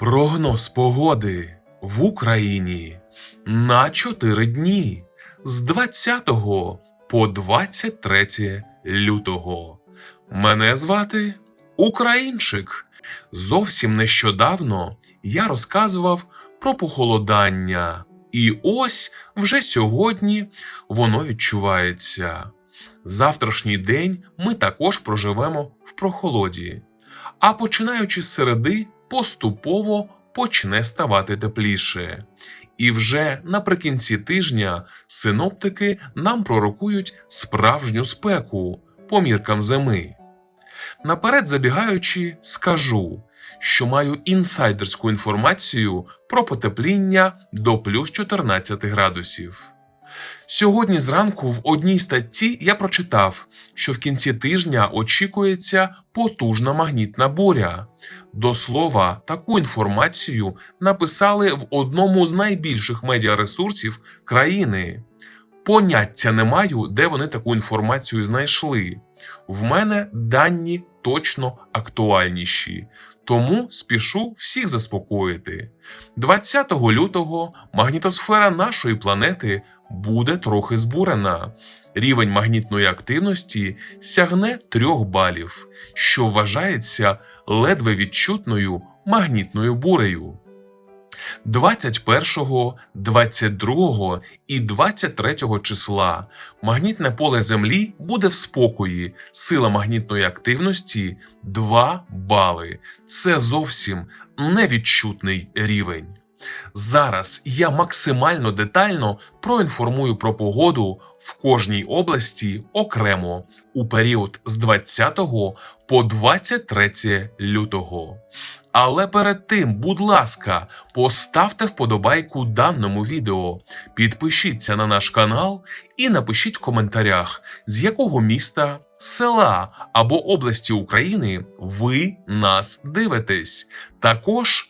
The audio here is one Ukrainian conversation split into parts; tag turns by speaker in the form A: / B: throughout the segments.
A: Прогноз погоди в Україні на 4 дні з 20 по 23 лютого. Мене звати Українчик. Зовсім нещодавно я розказував про похолодання, і ось вже сьогодні воно відчувається. Завтрашній день ми також проживемо в прохолоді, а починаючи з середи, поступово почне ставати тепліше. І вже наприкінці тижня синоптики нам пророкують справжню спеку по міркам зими. Наперед забігаючи, скажу, що маю інсайдерську інформацію про потепління до плюс 14 градусів. Сьогодні зранку в одній статті я прочитав, що в кінці тижня очікується потужна магнітна буря. До слова, таку інформацію написали в одному з найбільших медіаресурсів країни. Поняття не маю, де вони таку інформацію знайшли. В мене дані точно актуальніші, тому спішу всіх заспокоїти. 20 лютого магнітосфера нашої планети буде трохи збурена. Рівень магнітної активності сягне 3 балів, що вважається ледве відчутною магнітною бурею. 21, 22 і 23 числа магнітне поле Землі буде в спокої. Сила магнітної активності 2 бали. Це зовсім невідчутний рівень. Зараз я максимально детально проінформую про погоду в кожній області окремо у період з 20 по 23 лютого. Але перед тим, будь ласка, поставте вподобайку даному відео, підпишіться на наш канал і напишіть в коментарях, з якого міста, села або області України ви нас дивитесь. Також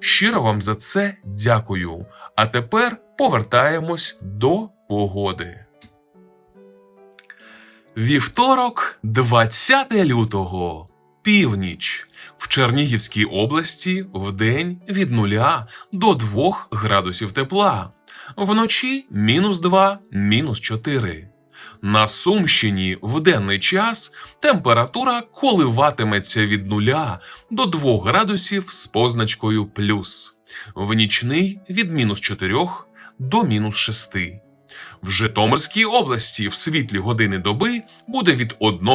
A: Щиро вам за це дякую. А тепер повертаємось до погоди. Вівторок, 20 лютого, північ. В Чернігівській області вдень від 0 до 2 градусів тепла, вночі мінус 2, мінус 4. На Сумщині в денний час температура коливатиметься від 0 до 2 градусів з позначкою плюс, в нічний від мінус 4 до мінус 6. В Житомирській області в світлі години доби буде від 1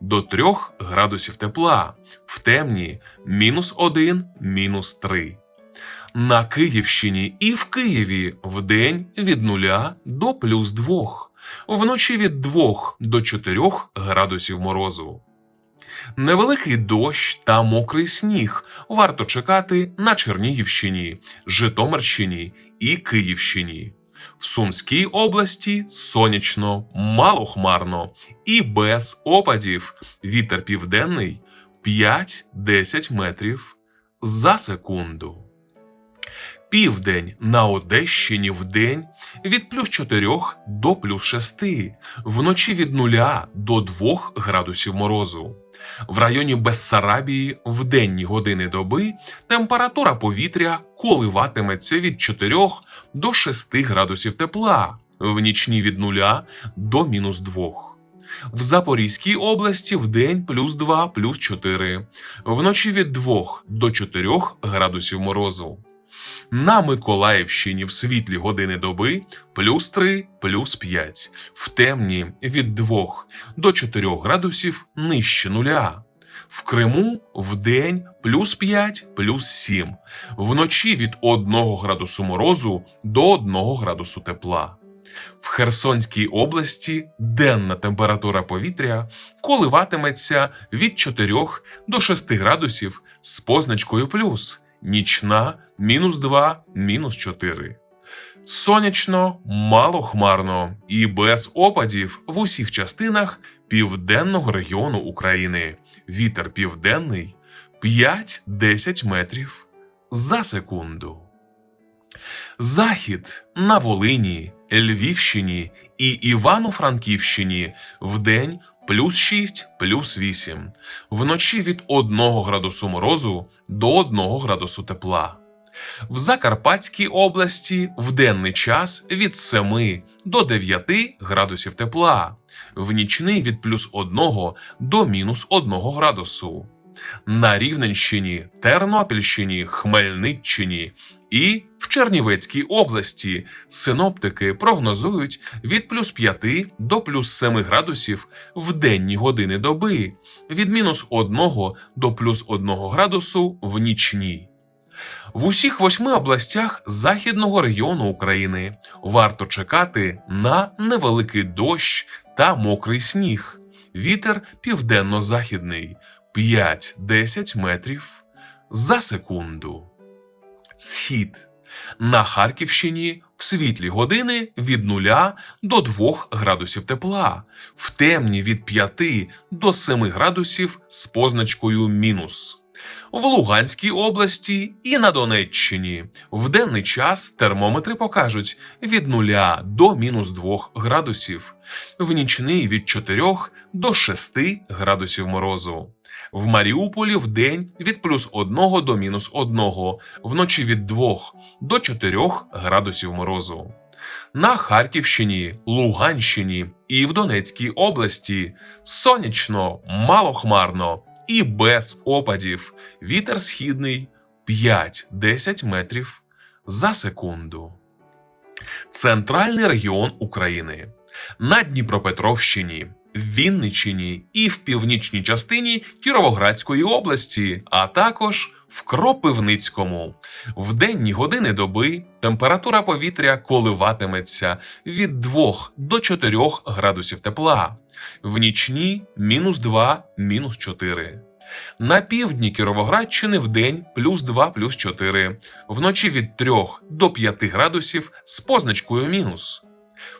A: до 3 градусів тепла, в темні мінус 1, мінус 3. На Київщині і в Києві вдень від 0 до плюс 2, вночі від 2 до 4 градусів морозу. Невеликий дощ та мокрий сніг варто чекати на Чернігівщині, Житомирщині і Київщині. В Сумській області сонячно, малохмарно і без опадів. Вітер південний 5-10 метрів за секунду. Південь на Одещині вдень від плюс 4 до плюс 6, вночі від 0 до 2 градусів морозу. В районі Бессарабії в денні години доби температура повітря коливатиметься від 4 до 6 градусів тепла, в нічні від 0 до мінус 2. В Запорізькій області в день плюс 2, плюс 4, вночі від 2 до 4 градусів морозу. На Миколаївщині в світлі години доби плюс 3, плюс 5, в темні від 2 до 4 градусів нижче нуля. В Криму в день плюс 5, плюс 7, вночі від 1 градусу морозу до 1 градусу тепла. В Херсонській області денна температура повітря коливатиметься від 4 до 6 градусів з позначкою плюс, нічна мінус 2, мінус 4. Сонячно, малохмарно і без опадів в усіх частинах південного регіону України. Вітер південний 5-10 метрів за секунду. Захід на Волині, Львівщині і Івано-Франківщині вдень плюс 6, плюс 8, вночі від 1 градусу морозу до 1 градусу тепла. В Закарпатській області в денний час від 7 до 9 градусів тепла, в нічний від плюс 1 до мінус 1 градусу. На Рівненщині, Тернопільщині, Хмельниччині і в Чернівецькій області синоптики прогнозують від плюс 5 до плюс 7 градусів в денні години доби, від мінус 1 до плюс 1 градусу в нічні. В усіх восьми областях західного регіону України варто чекати на невеликий дощ та мокрий сніг. Вітер південно-західний 5-10 метрів за секунду. Схід на Харківщині в світлі години від 0 до 2 градусів тепла, в темні від 5 до 7 градусів з позначкою мінус. В Луганській області і на Донеччині в денний час термометри покажуть від 0 до мінус 2 градусів, в нічний від 4 до 6 градусів морозу. В Маріуполі в день від плюс 1 до мінус 1, вночі від 2 до 4 градусів морозу. На Харківщині, Луганщині і в Донецькій області сонячно, малохмарно і без опадів. Вітер східний 5-10 метрів за секунду. Центральний регіон України на Дніпропетровщині, Вінниччині і в північній частині Кіровоградської області, а також в Кропивницькому. В денні години доби температура повітря коливатиметься від 2 до 4 градусів тепла, в нічні мінус 2, мінус 4. На півдні Кіровоградщини в день плюс 2, плюс 4, вночі від 3 до 5 градусів з позначкою мінус.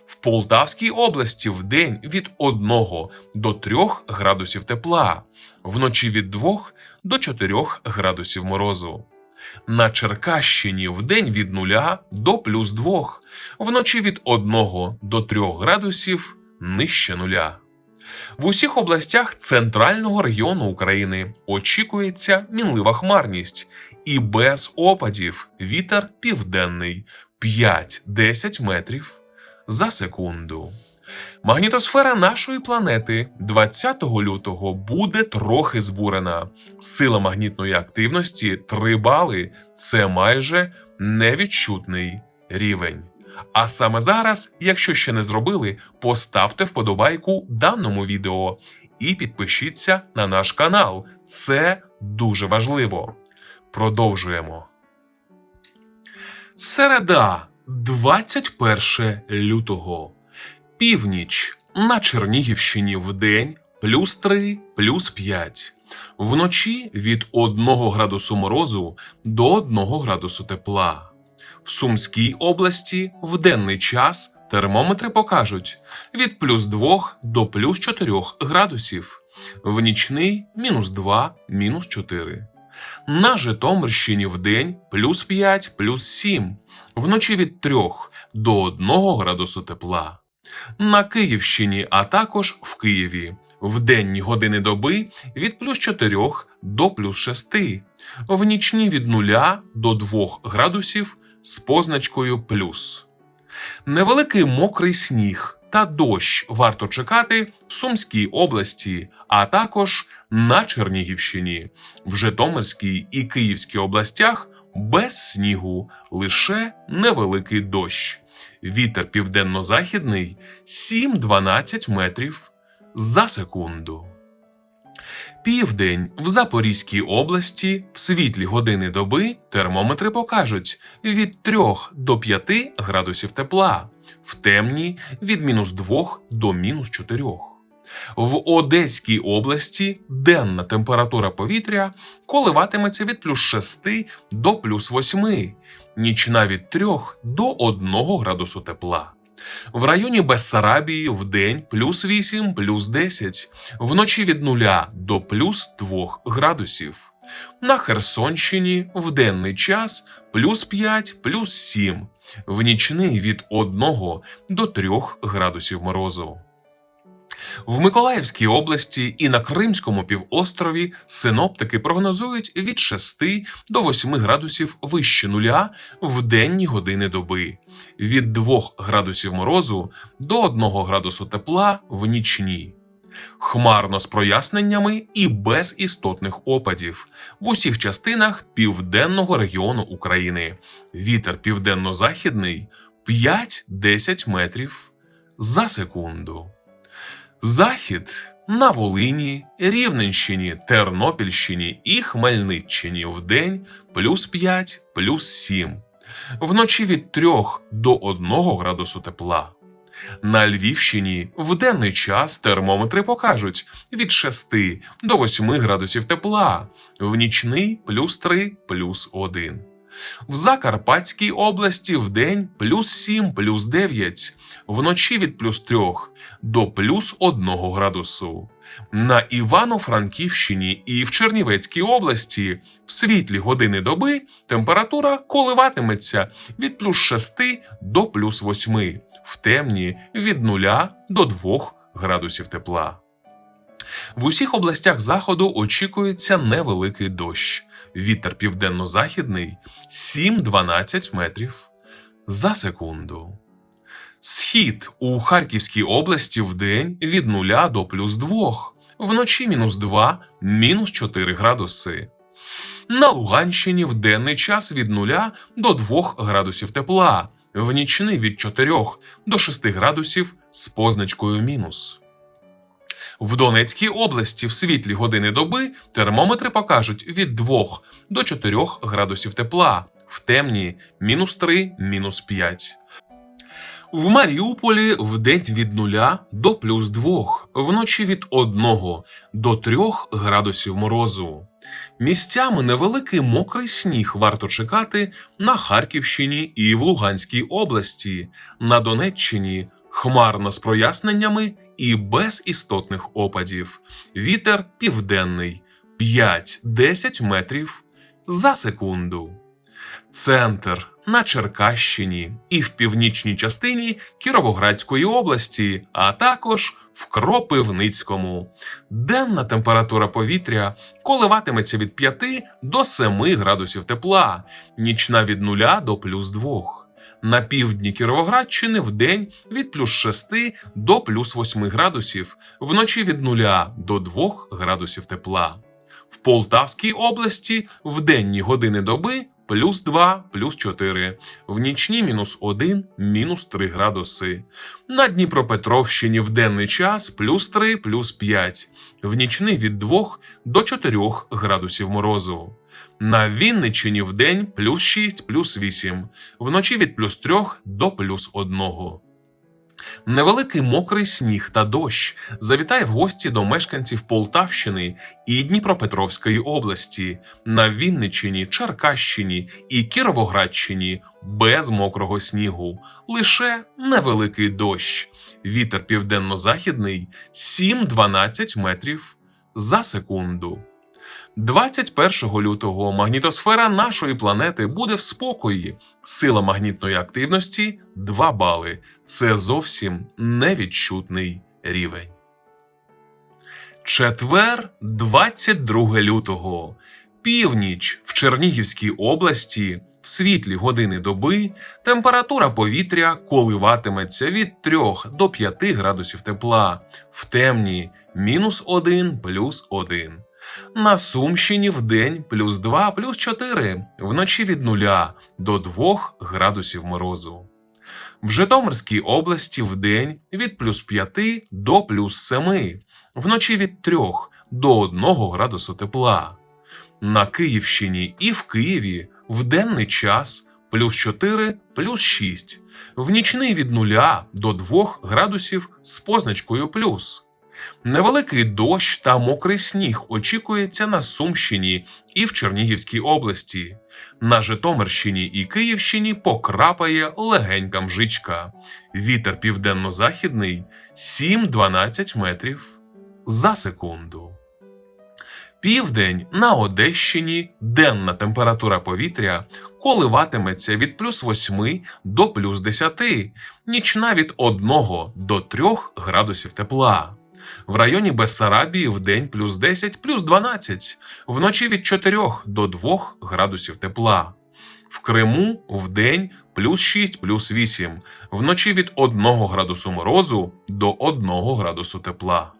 A: В Полтавській області в день від 1 до 3 градусів тепла, вночі від 2 до 4 градусів морозу. На Черкащині в день від 0 до плюс 2, вночі від 1 до 3 градусів нижче нуля. В усіх областях центрального регіону України очікується мінлива хмарність і без опадів вітер південний 5-10 метрів за секунду. Магнітосфера нашої планети 20 лютого буде трохи збурена. Сила магнітної активності 3 бали це майже невідчутний рівень. А саме зараз, якщо ще не зробили, поставте вподобайку даному відео і підпишіться на наш канал. Це дуже важливо. Продовжуємо. Середа, 21 лютого. Північ на Чернігівщині в день плюс 3, плюс 5. Вночі від 1 градусу морозу до 1 градусу тепла. В Сумській області в денний час термометри покажуть від плюс 2 до плюс 4 градусів, в нічний мінус 2, мінус 4. На Житомирщині в день плюс 5, плюс 7, вночі від 3 до 1 градусу тепла. На Київщині, а також в Києві в денні години доби від плюс 4 до плюс 6, в нічні від 0 до 2 градусів з позначкою плюс. Невеликий мокрий сніг та дощ варто чекати в Сумській області, а також на Чернігівщині, в Житомирській і Київській областях без снігу, лише невеликий дощ. Вітер південно-західний 7-12 метрів за секунду. Південь в Запорізькій області в світлі години доби термометри покажуть від 3 до 5 градусів тепла, в темні від мінус 2 до мінус 4. В Одеській області денна температура повітря коливатиметься від плюс 6 до плюс 8, нічна від 3 до 1 градусу тепла. В районі Бессарабії в день плюс 8, плюс 10, вночі від 0 до плюс 2 градусів. На Херсонщині в денний час плюс 5, плюс 7, в нічний від 1 до 3 градусів морозу. В Миколаївській області і на Кримському півострові синоптики прогнозують від 6 до 8 градусів вище нуля в денні години доби, від 2 градусів морозу до 1 градусу тепла в нічні. Хмарно з проясненнями і без істотних опадів в усіх частинах південного регіону України. Вітер південно-західний 5-10 метрів за секунду. Захід на Волині, Рівненщині, Тернопільщині і Хмельниччині в день плюс 5, плюс 7. Вночі від 3 до 1 градусу тепла. На Львівщині в денний час термометри покажуть від 6 до 8 градусів тепла, в нічний плюс 3, плюс 1. В Закарпатській області в день плюс 7, плюс 9, вночі від плюс 3 до плюс 1 градусу. На Івано-Франківщині і в Чернівецькій області в світлі години доби температура коливатиметься від плюс 6 до плюс 8, в темні від 0 до 2 градусів тепла. В усіх областях заходу очікується невеликий дощ. Вітер південно-західний 7-12 метрів за секунду. Схід у Харківській області в день від 0 до плюс 2, вночі мінус 2, мінус 4 градуси. На Луганщині в денний час від 0 до 2 градусів тепла, в нічний від 4 до 6 градусів з позначкою мінус. В Донецькій області в світлі години доби термометри покажуть від 2 до 4 градусів тепла, в темні мінус 3, мінус 5. В Маріуполі в день від 0 до плюс 2, вночі від 1 до 3 градусів морозу. Місцями невеликий мокрий сніг варто чекати на Харківщині і в Луганській області, на Донеччині хмарно з проясненнями і без істотних опадів. Вітер південний 5-10 метрів за секунду. Центр на Черкащині і в північній частині Кіровоградської області, а також в Кропивницькому. Денна температура повітря коливатиметься від 5 до 7 градусів тепла, нічна від 0 до плюс 2. На півдні Кіровоградщини в день від плюс 6 до плюс 8 градусів, вночі від 0 до 2 градусів тепла. В Полтавській області в денні години доби плюс 2, плюс 4, в нічні мінус 1, мінус 3 градуси. На Дніпропетровщині в денний час плюс 3, плюс 5, в нічний від 2 до 4 градусів морозу. На Вінниччині в день плюс 6, плюс 8, вночі від плюс 3 до плюс 1. Невеликий мокрий сніг та дощ завітає в гості до мешканців Полтавщини і Дніпропетровської області, на Вінниччині, Черкащині і Кіровоградщині без мокрого снігу, лише невеликий дощ. Вітер південно-західний 7-12 метрів за секунду. 21 лютого магнітосфера нашої планети буде в спокої. Сила магнітної активності 2 бали. Це зовсім невідчутний рівень. Четвер, 22 лютого. Північ в Чернігівській області в світлі години доби температура повітря коливатиметься від 3 до 5 градусів тепла, в темні мінус 1 плюс 1. На Сумщині в день плюс 2, плюс 4, вночі від 0 до 2 градусів морозу. В Житомирській області в день від плюс 5 до плюс 7, вночі від 3 до 1 градусу тепла. На Київщині і в Києві в денний час плюс 4, плюс 6, в нічний від 0 до 2 градусів з позначкою плюс. Невеликий дощ та мокрий сніг очікується на Сумщині і в Чернігівській області. На Житомирщині і Київщині покрапає легенька мжичка. Вітер південно-західний 7-12 метрів за секунду. Південь на Одещині денна температура повітря коливатиметься від плюс 8 до плюс 10, нічна від 1 до 3 градусів тепла. В районі Бессарабії в день плюс 10, плюс 12, вночі від 4 до 2 градусів тепла. В Криму в день плюс 6, плюс 8, вночі від 1 градусу морозу до 1 градусу тепла.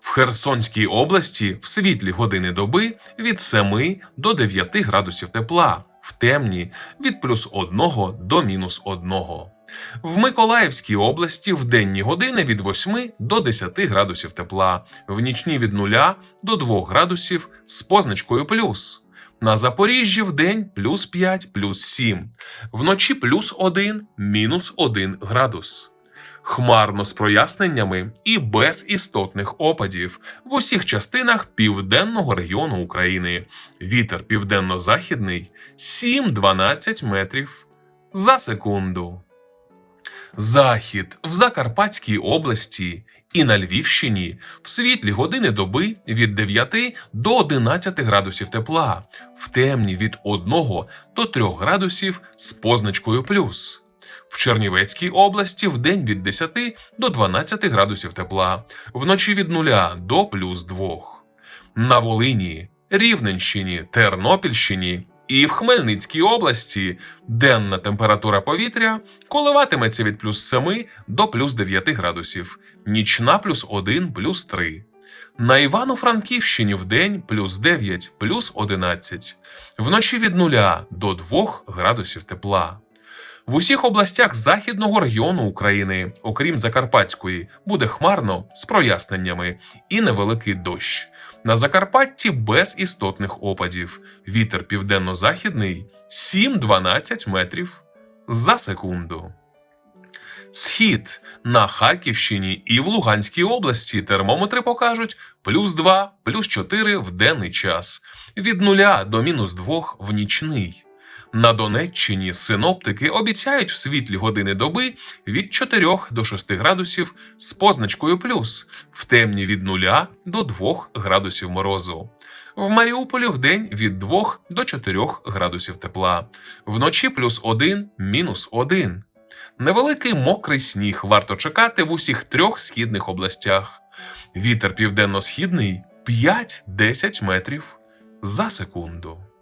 A: В Херсонській області в світлі години доби від 7 до 9 градусів тепла, в темні від плюс 1 до мінус 1. В Миколаївській області в денні години від 8 до 10 градусів тепла, в нічні від 0 до 2 градусів з позначкою плюс. На Запоріжжі в день плюс 5, плюс 7, вночі плюс 1, мінус 1 градус. Хмарно з проясненнями і без істотних опадів в усіх частинах південного регіону України. Вітер південно-західний 7-12 метрів за секунду. Захід в Закарпатській області і на Львівщині в світлі години доби від 9 до 11 градусів тепла, в темні від 1 до 3 градусів з позначкою плюс. В Чернівецькій області в день від 10 до 12 градусів тепла, вночі від 0 до плюс 2. На Волині, Рівненщині, Тернопільщині і в Хмельницькій області денна температура повітря коливатиметься від плюс 7 до плюс 9 градусів, нічна плюс 1 плюс 3. На Івано-Франківщині в день плюс 9 плюс 11, вночі від 0 до 2 градусів тепла. В усіх областях західного регіону України, окрім Закарпатської, буде хмарно з проясненнями і невеликий дощ. На Закарпатті без істотних опадів. Вітер південно-західний 7-12 метрів за секунду. Схід на Харківщині і в Луганській області термометри покажуть плюс 2, плюс 4 в денний час, від 0 до мінус 2 в нічний. На Донеччині синоптики обіцяють в світлі години доби від 4 до 6 градусів з позначкою плюс, в темні від 0 до 2 градусів морозу. В Маріуполі в день від 2 до 4 градусів тепла, вночі плюс 1, мінус 1. Невеликий мокрий сніг варто чекати в усіх трьох східних областях. Вітер південно-східний 5-10 метрів за секунду.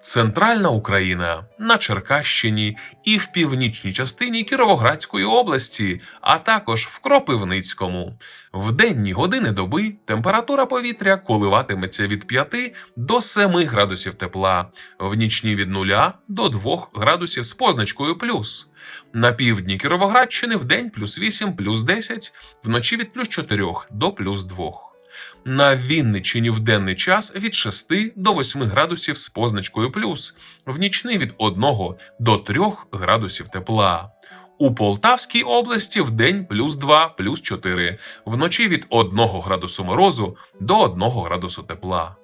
A: Центральна Україна на Черкащині і в північній частині Кіровоградської області, а також в Кропивницькому. В денні години доби температура повітря коливатиметься від 5 до 7 градусів тепла, в нічні від 0 до 2 градусів з позначкою плюс. На півдні Кіровоградщини в день плюс 8, плюс 10, вночі від плюс 4 до плюс 2. На Вінниччині в денний час від 6 до 8 градусів з позначкою плюс, в нічний від 1 до 3 градусів тепла. У Полтавській області в день плюс 2, плюс 4, вночі від 1 градусу морозу до 1 градусу тепла.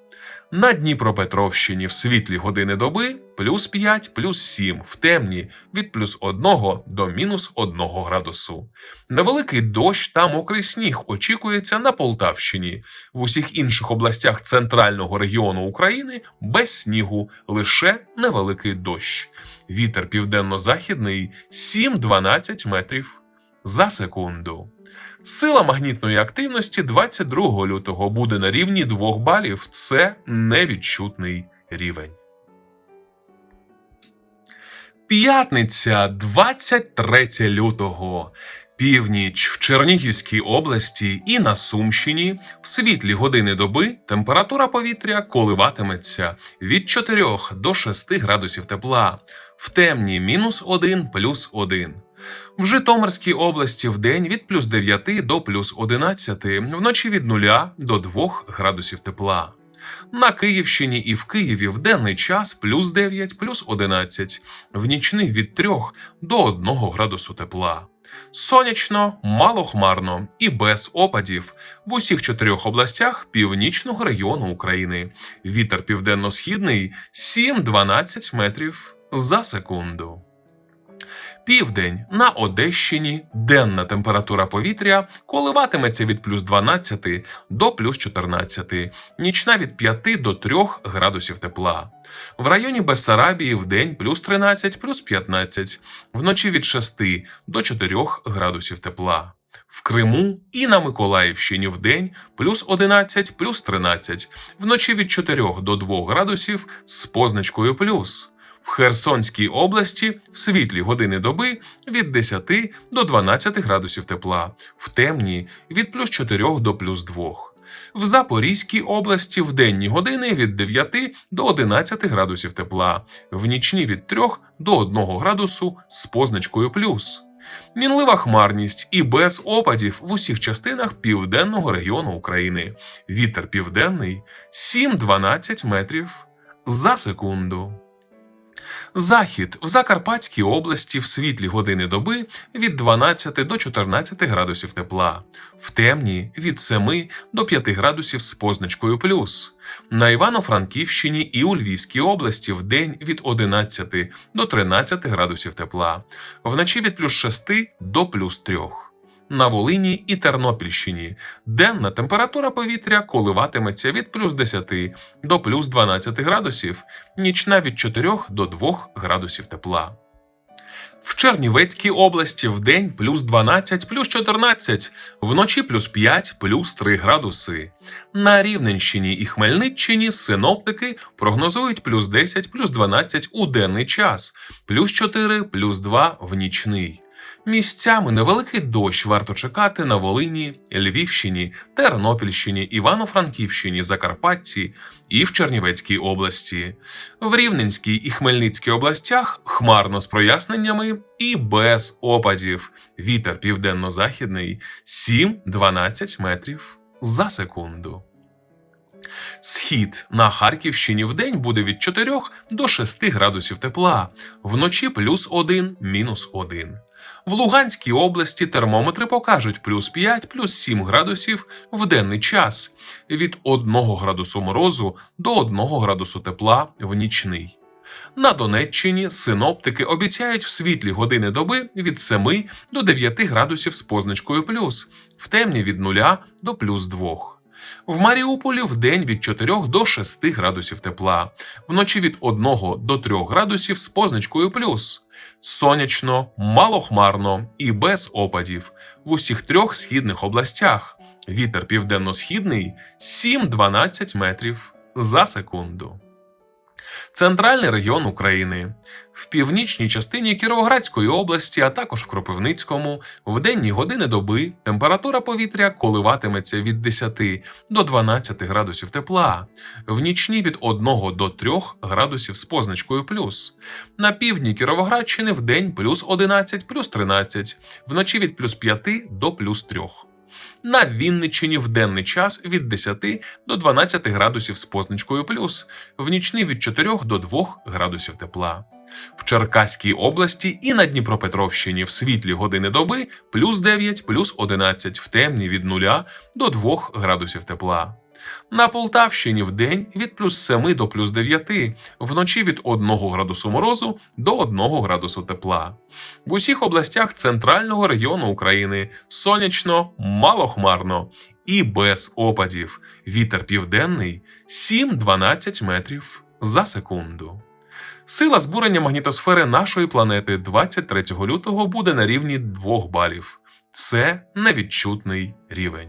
A: На Дніпропетровщині в світлі години доби плюс 5, плюс 7, в темні від плюс 1 до мінус 1 градусу. Невеликий дощ та мокрий сніг очікується на Полтавщині. В усіх інших областях центрального регіону України без снігу лише невеликий дощ. Вітер південно-західний 7-12 метрів за секунду. Сила магнітної активності 22 лютого буде на рівні 2 балів. Це невідчутний рівень. П'ятниця 23 лютого. Північ в Чернігівській області і на Сумщині в світлі години доби температура повітря коливатиметься від 4 до 6 градусів тепла, в темні мінус 1 плюс 1. В Житомирській області в день від плюс 9 до плюс 11, вночі від 0 до 2 градусів тепла. На Київщині і в Києві в денний час плюс 9, плюс 11, в нічний від 3 до 1 градусу тепла. Сонячно, малохмарно і без опадів в усіх чотирьох областях північного регіону України. Вітер південно-східний 7-12 метрів за секунду. Південь на Одещині денна температура повітря коливатиметься від плюс 12 до плюс 14, нічна від 5 до 3 градусів тепла. В районі Бессарабії в день плюс 13, плюс 15, вночі від 6 до 4 градусів тепла. В Криму і на Миколаївщині в день плюс 11, плюс 13, вночі від 4 до 2 градусів з позначкою плюс. В Херсонській області в світлі години доби від 10 до 12 градусів тепла, в темні від плюс 4 до плюс 2. В Запорізькій області в денні години від 9 до 11 градусів тепла, в нічні від 3 до 1 градусу з позначкою плюс. Мінлива хмарність і без опадів в усіх частинах південного регіону України. Вітер південний 7-12 метрів за секунду. Захід в Закарпатській області в світлі години доби від 12 до 14 градусів тепла, в темні від 7 до 5 градусів з позначкою плюс. На Івано-Франківщині і у Львівській області в день від 11 до 13 градусів тепла, вночі від плюс 6 до плюс 3. На Волині і Тернопільщині денна температура повітря коливатиметься від плюс 10 до плюс 12 градусів, нічна від 4 до 2 градусів тепла. В Чернівецькій області в день плюс 12, плюс 14, вночі плюс 5, плюс 3 градуси. На Рівненщині і Хмельниччині синоптики прогнозують плюс 10, плюс 12 у денний час, плюс 4, плюс 2 в нічний. Місцями невеликий дощ варто чекати на Волині, Львівщині, Тернопільщині, Івано-Франківщині, Закарпатті і в Чернівецькій області. В Рівненській і Хмельницькій областях хмарно з проясненнями і без опадів. Вітер південно-західний 7-12 метрів за секунду. Схід на Харківщині вдень буде від 4 до 6 градусів тепла, вночі плюс 1, мінус 1. В Луганській області термометри покажуть плюс 5, плюс 7 градусів в денний час, від 1 градусу морозу до 1 градусу тепла в нічний. На Донеччині синоптики обіцяють в світлі години доби від 7 до 9 градусів з позначкою плюс, в темні від 0 до плюс 2. В Маріуполі в день від 4 до 6 градусів тепла, вночі від 1 до 3 градусів з позначкою плюс. Сонячно, малохмарно і без опадів в усіх трьох східних областях. Вітер південно-східний 7-12 метрів за секунду. Центральний регіон України. В північній частині Кіровоградської області, а також в Кропивницькому, в денні години доби температура повітря коливатиметься від 10 до 12 градусів тепла, в нічні від 1 до 3 градусів з позначкою плюс. На півдні Кіровоградщини в день плюс 11, плюс 13, вночі від плюс 5 до плюс 3. На Вінниччині в денний час від 10 до 12 градусів з позначкою плюс, в нічний від 4 до 2 градусів тепла. В Черкаській області і на Дніпропетровщині в світлі години доби плюс 9, плюс 11, в темні від 0 до 2 градусів тепла. На Полтавщині в день від плюс 7 до плюс 9, вночі від 1 градусу морозу до 1 градусу тепла. В усіх областях центрального регіону України сонячно, малохмарно і без опадів. Вітер південний 7-12 метрів за секунду. Сила збурення магнітосфери нашої планети 23 лютого буде на рівні 2 балів. Це невідчутний рівень.